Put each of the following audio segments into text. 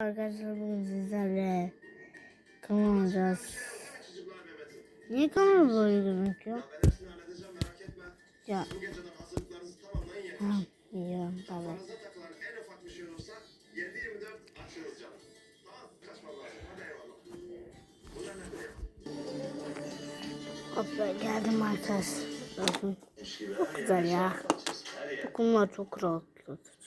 Arkadaşlar bugün sizlerle kanal alacağız. Niye kanal böyle gözüküyor? Ya. Yiyorum tabii. Hoppa geldim arkadaşlar. Çok güzel ya. Bu kumlar çok rahatlatıcı.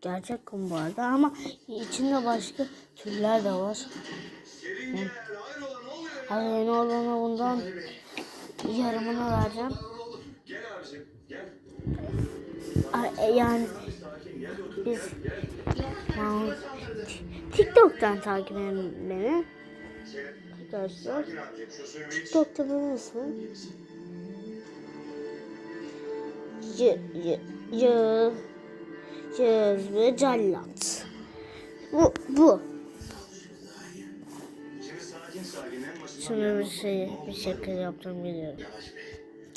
Gerçek kum bu arada ama içinde başka türler de var. Hı. Hadi yeni olana bundan yarımını vereceğim. E, Yani biz TikTok'tan takip edin beni. Arkadaşlar. TikTok'ta benim ismim. Y, y, Cezve Cellat. Bu, bu. Şunu bir şey, bir şekilde yaptım biliyorum.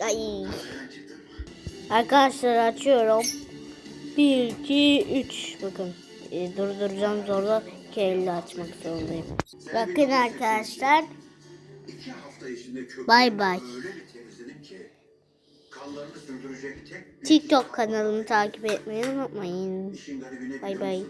Ay. Arkadaşlar açıyorum. 1, 2, 3. Bakın e, durduracağım zorla kelle açmak zorundayım. Bakın arkadaşlar. Bay bay. Kanlarını sürdürecek tek bir TikTok kanalımı takip etmeyi unutmayın. Bay bay.